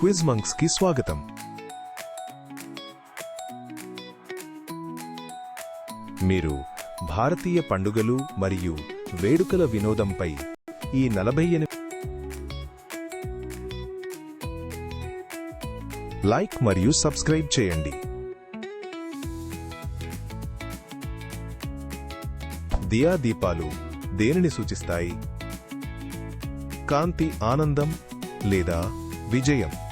Quiz మంక్స్కి స్వాగతం. మీరు భారతీయ పండుగలు మరియు వేడుకల వినోదంపై ఈ నలభై ఎనిమిది లైక్ మరియు సబ్స్క్రైబ్ చేయండి. దియా దీపాలు దేనిని సూచిస్తాయి? కాంతి ఆనందం లేదా విజయం?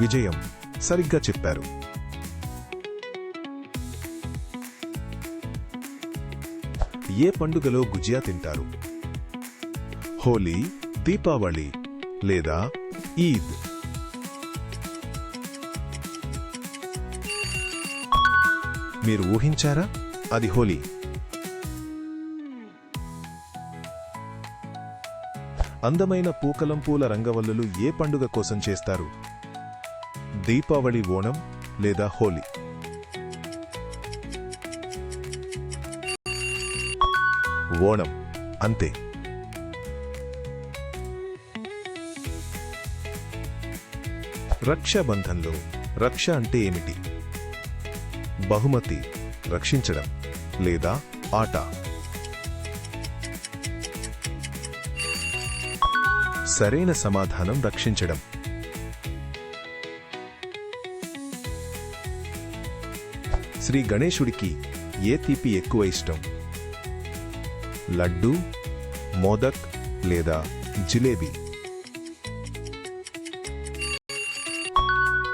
విజయం సరిగ్గా చెప్పారు. ఏ పండుగలో గుజియా తింటారు? హోలీ దీపావళి లేదా ఈద్? మీరు ఊహించారా? అది హోలీ. అందమైన పూకలం పూల రంగవల్లులు ఏ పండుగ కోసం చేస్తారు? దీపావళి ఓణం లేదా హోలీ? ఓణం అంతే. రక్షాబంధంలో రక్ష అంటే ఏమిటి? బహుమతి రక్షించడం లేదా ఆట? సరైన సమాధానం రక్షించడం. శ్రీ గణేశుడికి ఏ తీపి ఎక్కువ ఇష్టం? లడ్డు మోదక్ లేదా జిలేబీ?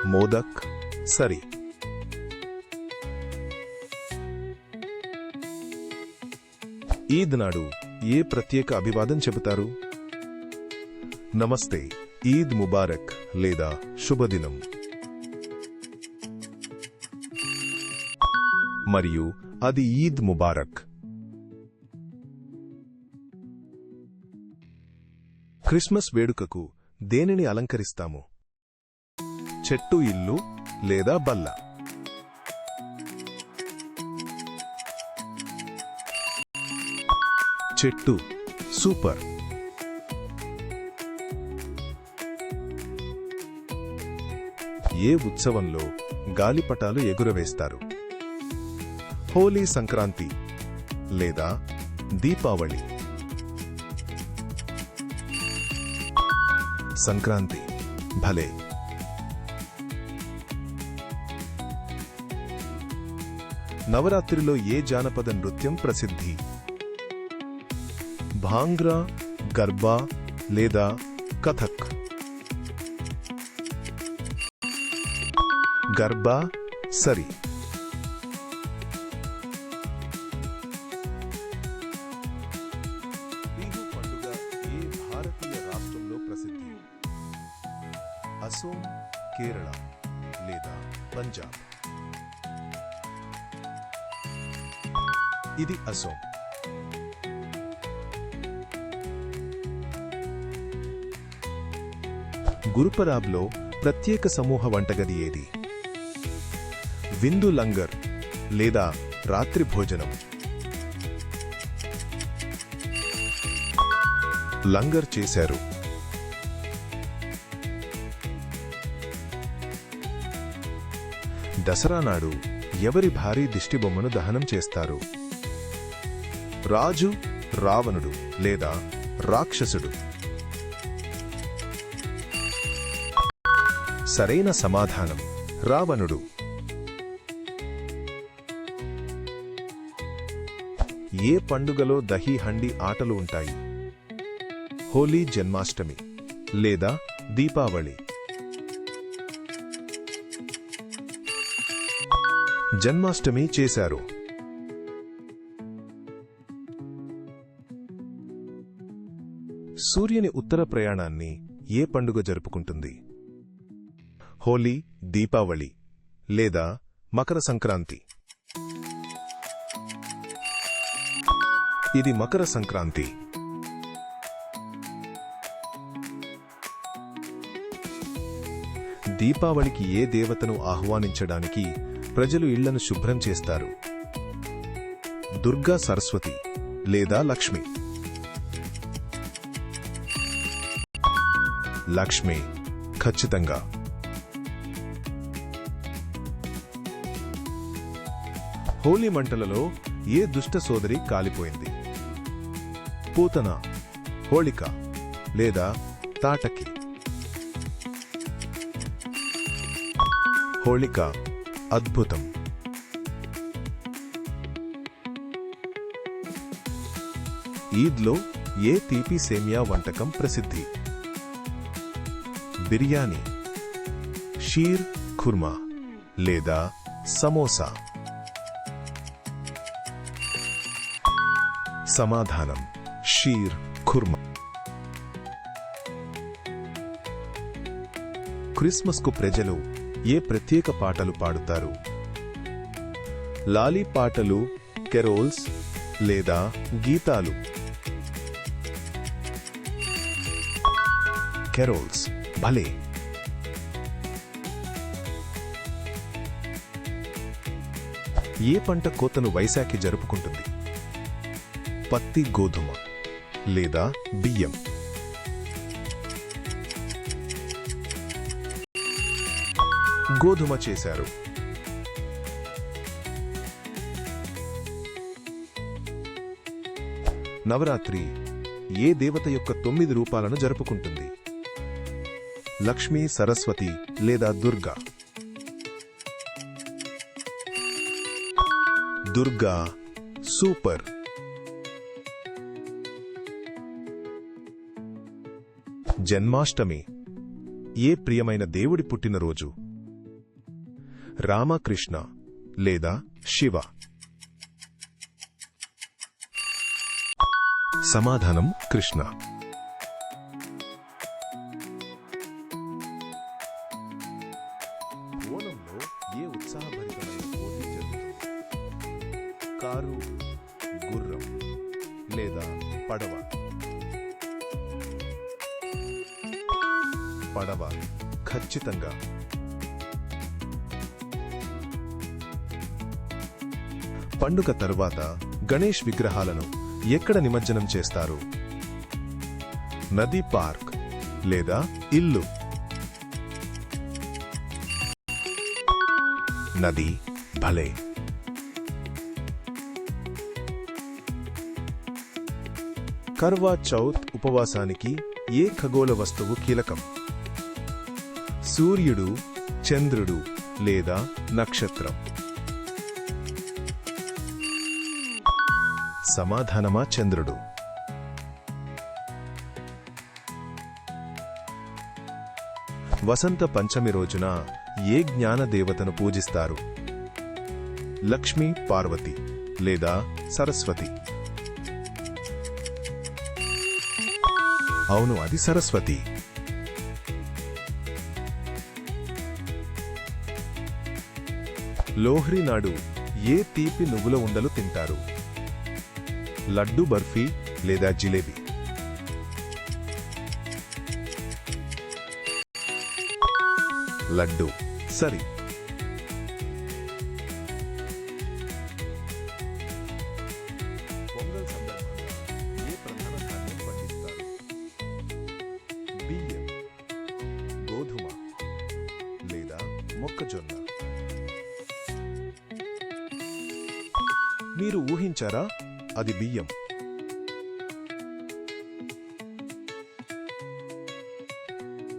మోదక్ సరి. ఈద్ నాడు ఏ ప్రత్యేక అభివాదం చెబుతారు? నమస్తే ఈద్ ముబారక్ లేదా శుభదినం. మరియు అది ఈద్ ముబారక్. క్రిస్మస్ వేడుకకు దేనిని అలంకరిస్తాము? చెట్టు ఇల్లు లేదా బల్ల? చెట్టు సూపర్. ఏ ఉత్సవంలో గాలిపటాలు ఎగురవేస్తారు? హోలీ సంక్రాంతి లేదా దీపావళి. సంక్రాంతి భలే. నవరాత్రిలో ఏ జానపద నృత్యం ప్రసిద్ధి? భాంగ్రా గర్బా లేదా కథక్? గర్బా సరి. అసోం కేరళ లేదా పంజాబ్. ఇది అసోం. గురుపరాబ్లో ప్రత్యేక సమూహ వంటగది ఏది? విందు లంగర్ లేదా రాత్రి భోజనం? లంగర్ చేశారు దసరా నాడు ఎవరి భారీ దిష్టిబొమ్మను దహనం చేస్తారు? రాజు రావణుడు లేదా రాక్షసుడు? సరైన సమాధానం రావణుడు. ఏ పండుగలో దహీ హండి ఆటలు ఉంటాయి? హోలీ జన్మాష్టమి లేదా దీపావళి? జన్మాష్టమి చేశారు. సూర్యుని ఉత్తర ప్రయాణాన్ని ఏ పండుగ జరుపుకుంటుంది? హోలీ దీపావళి లేదా మకర సంక్రాంతి? ఇది మకర సంక్రాంతి. దీపావళికి ఏ దేవతను ఆహ్వానించడానికి ప్రజలు ఇళ్ళను శుభ్రం చేస్తారు. దుర్గా సరస్వతి లేదా లక్ష్మి. లక్ష్మి ఖచ్చితంగా. హోలీ మంటలలో ఏ దుష్ట సోదరి కాలిపోయింది? పూతన హోళిక లేదా తాటకి? హోళిక అద్భుతం. ఈద్లో ఏ తీపి సేమియా వంటకం ప్రసిద్ధి? బిర్యానీ షీర్ ఖుర్మా లేదా సమోసా? సమాధానం షీర్ ఖుర్మా. క్రిస్మస్కు ప్రజలు ఏ ప్రత్యేక పాటలు పాడుతారు? లాలీ పాటలు కెరోల్స్ లేదా గీతాలు? కెరోల్స్ భలే! ఏ పంట కోతను వైశాఖి జరుపుకుంటుంది? పత్తి గోధుమ లేదా బియ్యం? గోధుమ చేశారు. నవరాత్రి ఏ దేవత యొక్క తొమ్మిది రూపాలను జరుపుకుంటుంది? లక్ష్మి సరస్వతి లేదా దుర్గా? దుర్గా సూపర్. జన్మాష్టమి. ఏ ప్రియమైన దేవుడి పుట్టినరోజు? రామకృష్ణ లేదా శివ. సమాధానం కృష్ణ. ఓణంలో ఏ ఉత్సాహభరితమైన పోటీ జరుగుతుంది? కారు గుర్రం లేదా పడవ? పడవ ఖచ్చితంగా పండుగ తరువాత గణేష్ విగ్రహాలను ఎక్కడ నిమజ్జనం చేస్తారు? నది పార్క్ లేదా ఇల్లు? నది భలే! కర్వా చౌత్ ఉపవాసానికి ఏ ఖగోళ వస్తువు కీలకం? సూర్యుడు చంద్రుడు లేదా నక్షత్రం? సమాధానమా చంద్రుడు? వసంత పంచమి రోజున ఏ జ్ఞాన దేవతను పూజిస్తారు? లక్ష్మీ పార్వతి లేదా సరస్వతి? అవును అది సరస్వతి. లోహ్రి నాడు ఏ తీపి నువ్వుల ఉండలు తింటారు? లడ్డు బర్ఫీ లేదా జిలేబీ. లడ్డు. సరి. పొంగల్ సందర్భంగా ఏ ప్రధాన పండిస్తారు? బియ్యం గోధుమ లేదా మొక్కజొన్న. మీరు ఊహించారా? అది బియ్యం.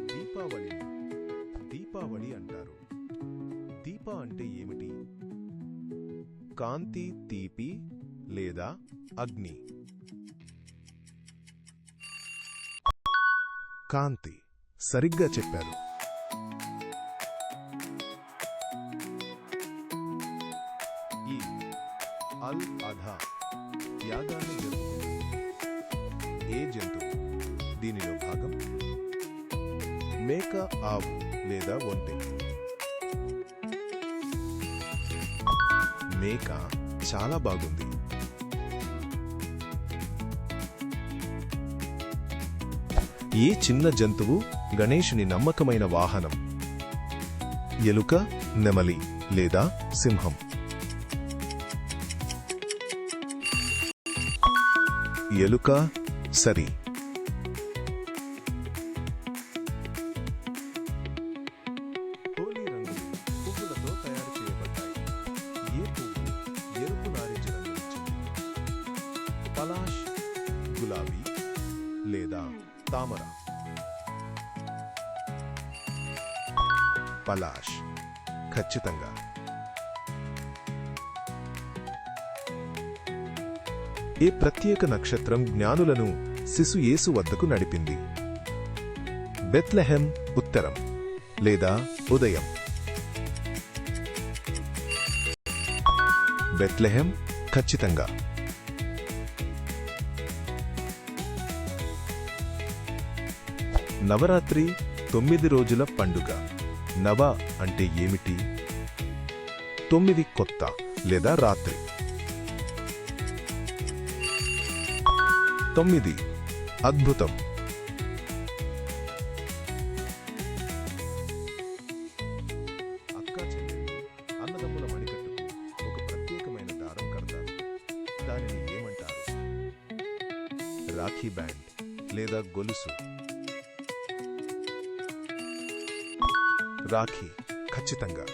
దీపావళి దీపావళి అంటారు. దీప అంటే ఏమిటి? కాంతి తీపి లేదా అగ్ని? కాంతి సరిగ్గా చెప్పారు. ఈ అల్ అధా యాగాన్ని జరుపుకుంటుంది ఏ జంతువు? దీనిలో భాగం మేక ఆవు లేదా ఒంటె. మేక చాలా బాగుంది. ఏ చిన్న జంతువు గణేషుని నమ్మకమైన వాహనం? ఎలుక నెమలి లేదా సింహం? ఎలుక సరి. పలాష్ గులాబీ లేదా తామర? పలాష్. ఖచ్చితంగా ఏ ప్రత్యేక నక్షత్రం జ్ఞానులను శిశు యేసు వద్దకు నడిపింది? బెత్లెహెం ఉత్తరం. లేదా ఉదయం. బెత్లెహెం ఖచ్చితంగా. నవరాత్రి తొమ్మిది రోజుల పండుగ. నవ అంటే ఏమిటి? తొమ్మిది కొత్త లేదా రాత్రి. తొమ్మిది. అద్భుతం. అక్క చెల్లెళ్ళు అన్నదమ్ముల మణికట్టుకు ఒక ప్రత్యేకమైన దారం కడతారు. దానిని ఏమంటారు? రాఖీ బ్యాండ్ లేదా గొలుసు? రాఖీ ఖచ్చితంగా.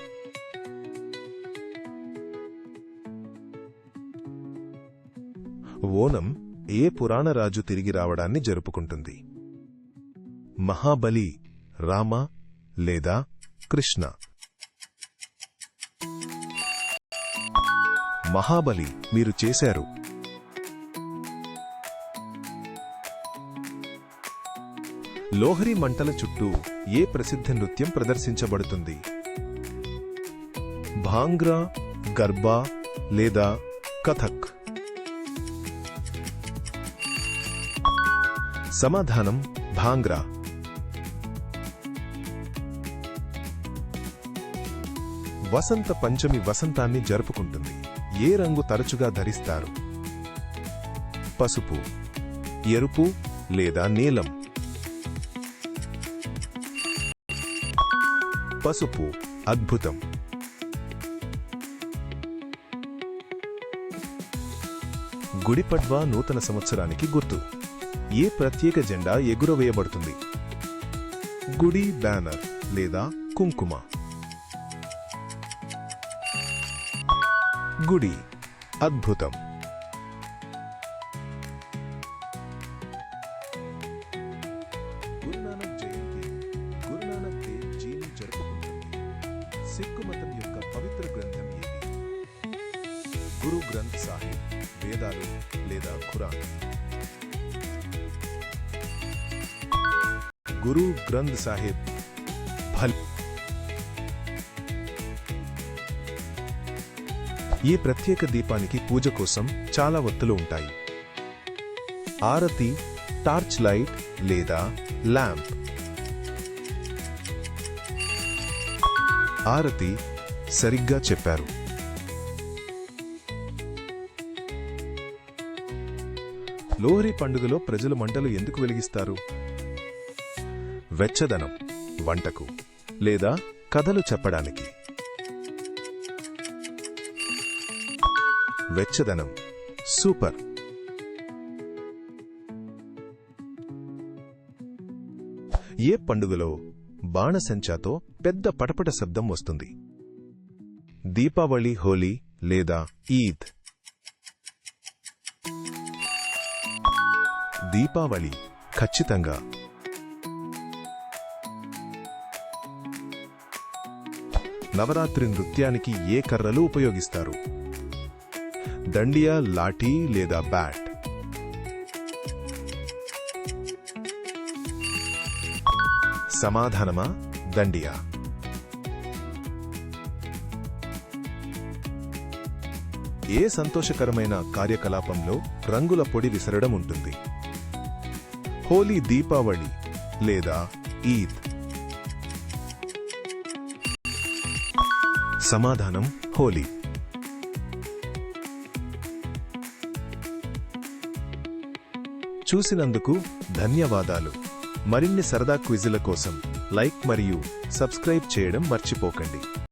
ఓనం ఏ పురాణ రాజు తిరిగి రావడాన్ని జరుపుకుంటుంది? మహాబలి రామ లేదా కృష్ణ? మహాబలి మీరు చేశారు. లోహరి మంటల చుట్టూ ఏ ప్రసిద్ధ నృత్యం ప్రదర్శించబడుతుంది? భాంగ్రా గర్బా లేదా కథక్? సమాధానం భాంగ్రా. వసంత పంచమి వసంతాన్ని జరుపుకుంటుంది. ఏ రంగు తరచుగా ధరిస్తారు? పసుపు ఎరుపు లేదా నీలం? పసుపు అద్భుతం. గుడిపడ్వా నూతన సంవత్సరానికి గుర్తు. ఏ ప్రత్యేక జెండా ఎగురవేయబడుతుంది? గుడి బ్యానర్ లేదా కుంకుమ? గుడి అద్భుతం. గురు గ్రంథ్ సాహిబ్. ఈ ప్రత్యేక దీపానికి పూజ కోసం చాలా ఒత్తులు ఉంటాయి. ఆరతి టార్చ్ లైట్ లేదా ల్యాంప్. ఆరతి సరిగ్గా చెప్పారు. లోహరి పండుగలో ప్రజలు మంటలు ఎందుకు వెలిగిస్తారు? వెచ్చదనం వంటకు లేదా కథలు చెప్పడానికి. వెచ్చదనం సూపర్. ఏ పండుగలో బాణసంచాతో పెద్ద పటపట శబ్దం వస్తుంది? దీపావళి హోలీ లేదా ఈద్? దీపావళి ఖచ్చితంగా నవరాత్రి నృత్యానికి ఏ కర్రలు ఉపయోగిస్తారు? దండియా లాఠీ లేదా బ్యాట్? సమాధానమా? దండియా. ఏ సంతోషకరమైన కార్యకలాపంలో రంగుల పొడి విసరడం ఉంటుంది? హోలీ దీపావళి లేదా ఈద్? సమాధానం హోలీ. చూసినందుకు ధన్యవాదాలు. మరిన్ని సరదా క్విజుల కోసం లైక్ మరియు సబ్స్క్రైబ్ చేయడం మర్చిపోకండి.